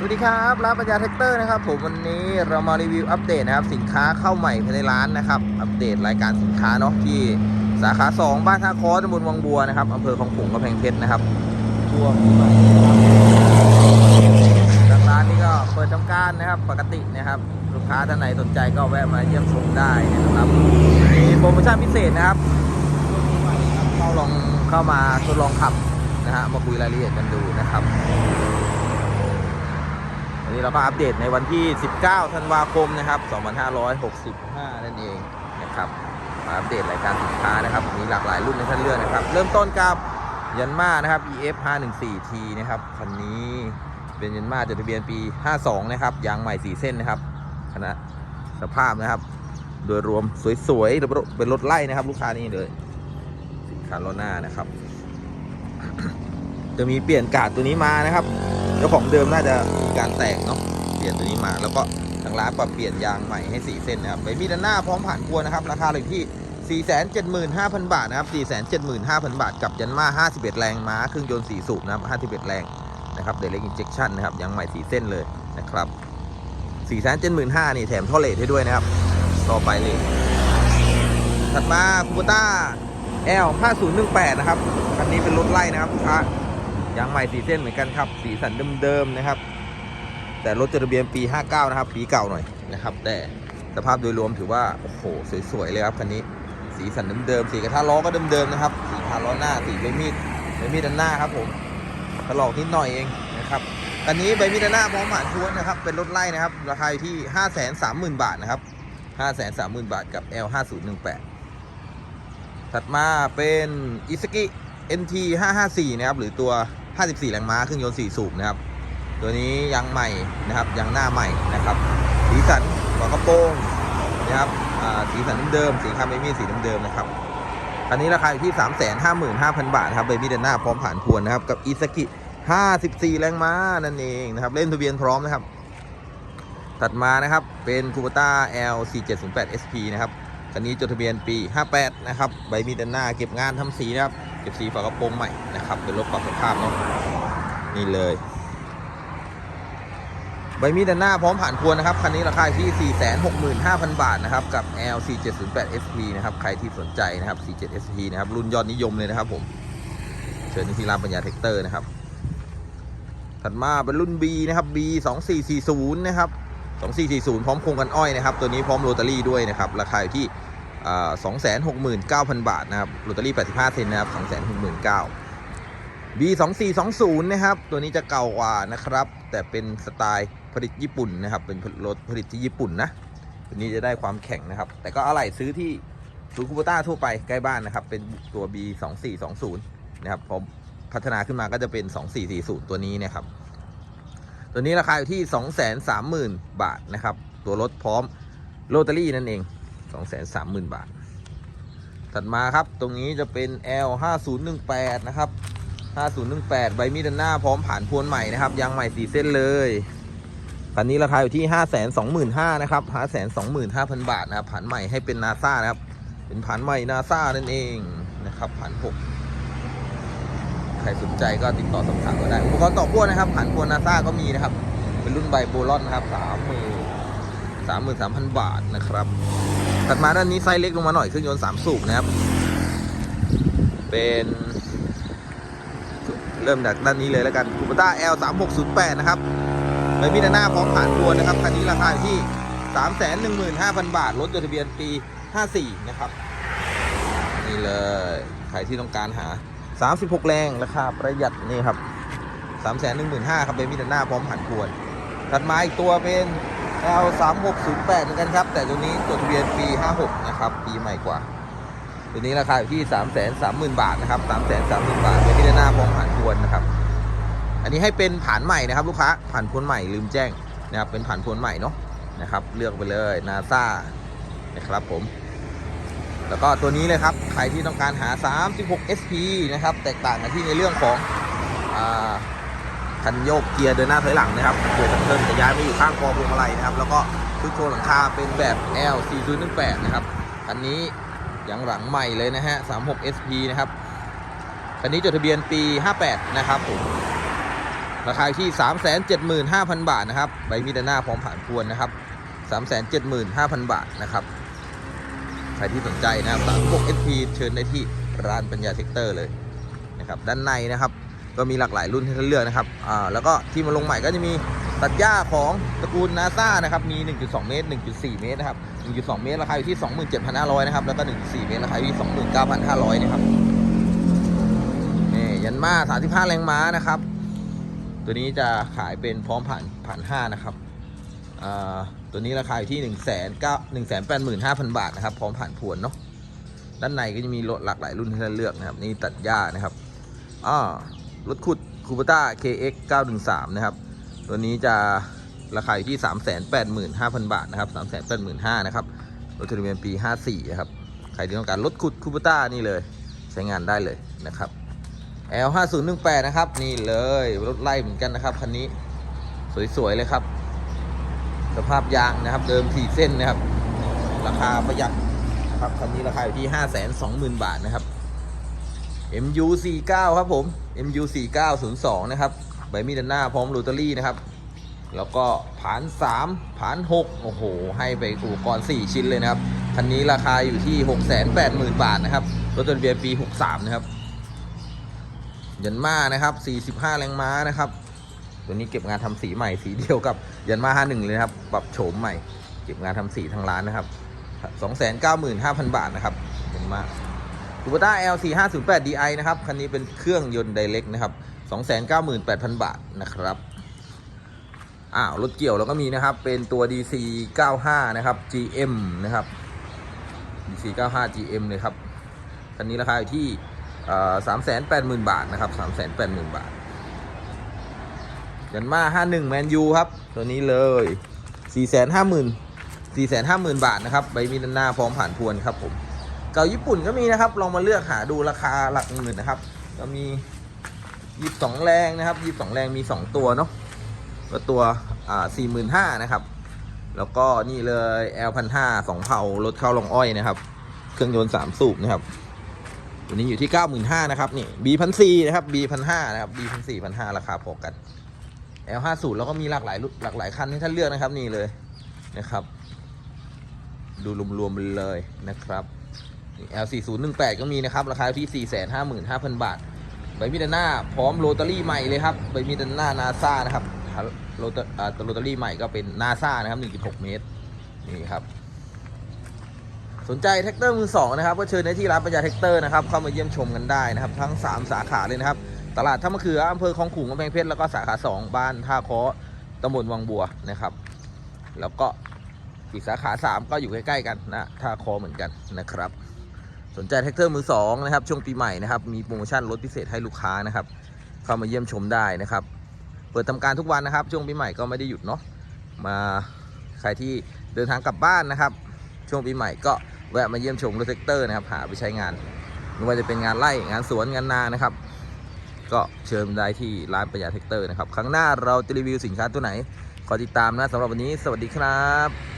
สวัสดีครับร้านปัญญาแท็กเตอร์นะครับผมวันนี้เรามารีวิวอัปเดตนะครับสินค้าเข้าใหม่ภายในร้านนะครับอัปเดตรายการสินค้าเนาะที่สาขา 2 บ้านท่าคอตำบลวังบัวนะครับอำเภอคลองขลุงกำแพงเพชรนะครับช่วงปีใหม่ทางร้านนี้ก็เปิดทำการนะครับปกตินะครับลูกค้าท่านไหนสนใจก็แวะมาเยี่ยมชมได้นะครับมีโปรโมชั่นพิเศษนะครับเข้าลองเข้ามาทดลองขับนะฮะมาคุยรายละเอียดกันดูนะครับ นี้เราก็อัปเดตในวันที่ 19 ธันวาคมนะครับ 2565 นั่นเองนะครับอัปเดตรายการสินค้านะครับ มีหลากหลายรุ่นในท่านเลือกนะครับ เริ่มต้นกับยันมานะครับ EF 514T นะครับคันนี้เป็นยันมาจดทะเบียนปี 52 นะครับยางใหม่ 4 เส้นนะครับขณะสภาพนะครับ โดยรวมสวยๆเป็นรถไล่นะครับ ลูกค้านี่เลยสินค้าล้อหน้านะครับ จะมีเปลี่ยนกาดตัวนี้มานะครับ เจ้าของเดิมน่าจะมีการแต่งเนาะเปลี่ยนตัวนี้มา แล้วก็ทางร้านปรับเปลี่ยนยางใหม่ให้4เส้นนะครับใบมีด้านหน้าพร้อมผ่านครัวนะครับราคาเลยที่ 475,000 บาทนะครับ 475,000 บาท กับยันมา 51 แรงม้าเครื่องยนต์4สูบนะครับ51 แรงนะครับเดลิกอินเจคชั่นนะครับยางใหม่4เส้นเลยนะครับ475,000นี่แถมท่อเลทให้ด้วยนะครับ ต่อไปเลยถัดมาคูปต้า L 5018 นะครับ คันนี้เป็นรถไล่นะครับลูกค้า ยางใหม่สีเส้นเหมือนกันครับสีสันเดิมๆนะครับ แต่รถจดทะเบียนปี 59 นะครับ ปีเก่าหน่อยนะครับ แต่สภาพโดยรวมถือว่าโอ้โหสวยๆเลยครับคันนี้ สีสันเดิมๆสีกระทะล้อก็เดิมๆนะครับสีกระทะล้อหน้าสีใบมีดใบมีดด้านหน้าครับผมถลอกนิดหน่อยเองนะครับคันนี้ใบมีดด้านหน้าพร้อมผ่านทวนนะครับ เป็นรถไล่นะครับ ราคาอยู่ที่ 530,000 บาทนะครับ 530,000 บาทกับ L 5018ถัดมาเป็นอิสกิ NT 554 นะครับ หรือตัว 54 แรงม้าเครื่องยนต์ 4 สูบนะครับ ตัวนี้ยางใหม่นะครับยางหน้าใหม่นะครับ สีสันหัวกระโปรงนะครับอ่าสีสันเดิมสีคาเบมี่สีเดิมนะครับคันนี้ราคาอยู่ที่ 355,000 บาทครับเบบี้เดนหน้าพร้อมผ่านทวนนะครับ กับอีสกิ 54 แรงม้านั่นเองนะครับ เล่นทะเบียนพร้อมนะครับ ถัดมานะครับเป็นคูปต้า L 4708 SP นะครับคันนี้จดทะเบียนปี 58 นะครับ ใบมีดด้านหน้าเก็บงานทำสีนะครับ สีฝากระโปรงใหม่นะครับเป็นรถปรับสภาพเนาะนี่เลยใบมีดด้านหน้าพร้อมผ่านพวนนะครับ คันนี้ราคาที่ 465,000 บาทนะครับ กับ L 4708 SP นะครับ ใครที่สนใจนะครับ 47 SP นะครับ รุ่นยอดนิยมเลยนะครับผม เชิญที่ร้านปัญญาเทคเตอร์นะครับ ถัดมาเป็นรุ่น B นะครับ B 2440 นะครับ 2440 พร้อมโครงกันอ้อยนะครับ ตัวนี้พร้อมโรตารี่ด้วยนะครับ ราคาอยู่ที่ สองแสนหกหมื่นเก้าพันบาทนะครับโรตารี่85เซนนะครับสองแสนหกหมื่นเก้า B 2 4 2 0นะครับ ตัวนี้จะเก่ากว่านะครับ แต่เป็นสไตล์ผลิตญี่ปุ่นนะครับ เป็นรถผลิตที่ญี่ปุ่นนะ ตัวนี้จะได้ความแข็งนะครับ แต่ก็อะไหล่ซื้อที่ซูคูโบต้าทั่วไปใกล้บ้านนะครับ เป็นตัว B 2 4 2 0นะครับพอพัฒนาขึ้นมาก็จะเป็น2440ตัวนี้นะครับ ตัวนี้ราคาอยู่ที่230,000บาทนะครับ ตัวรถพร้อมโรตารี่นั่นเอง 230,000บาท ถัดมาครับตรงนี้จะเป็น L 5018นะครับ5018 ใบมีดด้านหน้าพร้อมผ่านพวนใหม่นะครับยางใหม่สีเส้นเลยคันนี้ราคาอยู่ที่ 525,000นะครับ525,000 บาทนะครับผ่านใหม่ให้เป็นนาซานะครับเป็นผ่านใหม่นาซ่านั่นเองนะครับผ่านหกใครสนใจก็ติดต่อสอบถามก็ได้อุปกรณ์ต่อพ่วงนะครับผ่านพวนนาซาก็มีนะครับ เป็นรุ่นใบโบลอนนะครับสามหมื่นสามหมื่นสามพันบาทนะครับ ถัดมาด้านนี้ไซส์เล็กลงมาหน่อยเครื่องยนต์สามสูบนะครับ เป็นเริ่มจากด้านนี้เลยแล้วกันคูปต้า L 3 6 0 8นะครับใบมีดาหน้าพร้อมผ่านทวนนะครับ คันนี้ราคาที่ 3 1 5 0 0 0 บาท รถจดทะเบียนปี 54 นะครับ นี่เลย ใครที่ต้องการหา 36 แรง ราคาประหยัดนี่ครับ 3 1 5 0 0 0ครับใบมีดาหน้าพร้อมผ่านทวนถัดมาอีกตัวเป็น L 3 6 0 8เหมือนกันครับ แต่ตัวนี้จดทะเบียนปี 56 นะครับ ปีใหม่กว่า ตัวนี้ราคาอยู่ที่ 3 3 0 0 0 0 บาทนะครับ 3 3 0 0 0 0 บาทเป็นที่ด้านหน้าพร้อมผ่านทวนนะครับ อันนี้ให้เป็นผ่านใหม่นะครับ ลูกค้าผ่านพ้นใหม่ลืมแจ้งนะครับเป็นผ่านพ้นใหม่เนาะนะครับ เลือกไปเลยนาซานะครับผม แล้วก็ตัวนี้เลยครับ ใครที่ต้องการหา 36 SP นะครับ แตกต่างกันที่ในเรื่องของอ่า คันโยกเกียร์เดินหน้าถอยหลังนะครับเกียร์สัมเทิงจะย้ายมาอยู่ข้างคอพวงมาลัยนะครับ แล้วก็ชุดโชว์หลังคาเป็นแบบ L 4018นะครับคันนี้ยังหลังใหม่เลยนะฮะ36 SP นะครับคันนี้จดทะเบียนปี 58 นะครับผมราคาที่ 375,000 บาทนะครับใบมีด้านหน้าพร้อมผ่านพวนนะครับ 375,000 บาทนะครับใครที่สนใจนะครับสามพวก SP เชิญได้ที่ร้านปัญญาเทคเตอร์เลยนะครับ ด้านในนะครับ ก็มีหลากหลายรุ่นให้ท่านเลือกนะครับอ่าแล้วก็ที่มาลงใหม่ก็จะมีตัดหญ้าของตระกูลนาซานะครับมี 1.2 เมตร 1.4 เมตรนะครับ 1.2 เมตร ราคาอยู่ที่ 27,500 นะครับ แล้วก็ 1.4 เมตร ราคาอยู่ที่ 29,500 นะครับนี่ยันมา 35 แรงม้านะครับ ตัวนี้จะขายเป็นพร้อมผ่านผ่าน5นะครับอ่าตัวนี้ราคาอยู่ที่ 1 9 1 8 5 0 0 0 บาทนะครับ พร้อมผ่านพวนเนาะด้านในก็จะมีรถหลากหลายรุ่นให้ท่านเลือกนะครับ นี่ตัดหญ้านะครับอ่า รถขุดคูปต้า KX 913 นะครับ ตัวนี้จะราคาอยู่ที่ 385,000 บาทนะครับ 385,000นะครับ รถทะเบียนปี 54 นะครับ ใครที่ต้องการรถขุดคูปต้านี่เลย ใช้งานได้เลยนะครับ L 5018 นะครับ นี่เลย รถไล่เหมือนกันนะครับ คันนี้สวย ๆ เลยครับ สภาพยางนะครับ เดิม 4 เส้นนะครับ ราคาประหยัดนะครับ คันนี้ราคาอยู่ที่ 520,000 บาทนะครับ MU 49 ครับผม MU 4902 นะครับ ใบมีดด้านหน้าพร้อมโรตารี่นะครับ แล้วก็ผาน 3 ผาน 6 โอ้โห ให้ไปอุปกรณ์ 4 ชิ้นเลยนะครับ คันนี้ราคาอยู่ที่ 680,000 บาทนะครับ รถจดทะเบียนปี 63 นะครับ ยันมานะครับ 45 แรงม้านะครับ ตัวนี้เก็บงานทำสีใหม่สีเดียวกับยันมา 51 เลยนะครับ ปรับโฉมใหม่ เก็บงานทำสีทางร้านนะครับ 295,000 บาทนะครับยันมา คูปต้า L 4 5 0 8 DI นะครับ คันนี้เป็นเครื่องยนต์ไดเ c กนะครับ 298,000 บาทนะครับ อ้าว รถเกี่ยวเราก็มีนะครับ เป็นตัว DC 95 นะครับ GM นะครับ DC 95 GM เลยครับ คันนี้ราคาอยู่ที่สามแสนแปดหมื่นบาทนะครับสามแสนแปดหมื่นบาทยันมาห้าหนึ่งแมนยูครับ ตัวนี้เลยสี่แสนห้าหมื่นสี่แสนห้าหมื่นบาทนะครับ ใบมีด้านหน้าพร้อมผ่านพวนครับผม ก่าญี่ปุ่นก็มีนะครับ ลองมาเลือกหาดูราคาหลักหมื่นนะครับ ก็มียีบสองแรงนะครับยีบสองแรงมีสองตัวเนาะก็ตัวอ่าสี่หมื่นห้านะครับ แล้วก็นี่เลย L พันห้าสองเผารถเข้าลงอ้อยนะครับ เครื่องยนต์สามสูบนะครับตัวนี้อยู่ที่95,000นห้านะครับนี่ B พันสี่นะครับ B พันห้านะครับ B พันสี่พันห้าราคาพอกัน L ห้าสูตรแล้วก็มีหลากหลายรุ่นหลากหลายคันให้ท่านเลือกนะครับนี่เลยนะครับ ดูรวมๆไปเลยนะครับ L 4 0 1 8ก็มีนะครับ ราคาที่ 455,000 บาท ใบมีดหน้า พร้อมโรตารี่ใหม่เลยครับ ใบมีดหน้านาซานะครับโรตอ่าโรตารี่ใหม่ก็เป็นนาซานะครับ1.6 เมตร นี่ครับ สนใจแท็กเตอร์มือสองนะครับ ก็เชิญได้ที่ร้านปัญญาแท็กเตอร์นะครับ เข้ามาเยี่ยมชมกันได้นะครับ ทั้ง 3 สาขาเลยนะครับ ตลาดท่ามะเขืออำเภอคลองขุงกำแพงเพชร แล้วก็สาขา 2 บ้านท่าคาะตำบลวังบัวนะครับ แล้วก็อีกสาขา 3 ก็อยู่ใกล้ๆกันนะท่าคอเหมือนกันนะครับ สนใจแท็กเตอร์มือสองนะครับช่วงปีใหม่นะครับมีโปรโมชั่นลดพิเศษให้ลูกค้านะครับเข้ามาเยี่ยมชมได้นะครับ เปิดทำการทุกวันนะครับ ช่วงปีใหม่ก็ไม่ได้หยุดเนาะมาใครที่เดินทางกลับบ้านนะครับ ช่วงปีใหม่ก็แวะมาเยี่ยมชมรถแท็กเตอร์นะครับหาไปใช้งานไม่ว่าจะเป็นงานไร่งานสวนงานนานะครับ ก็เชิญได้ที่ร้านประหยัดแท็กเตอร์นะครับครั้งหน้าเราจะรีวิวสินค้าตัวไหนขอติดตามนะสำหรับวันนี้ สวัสดีครับ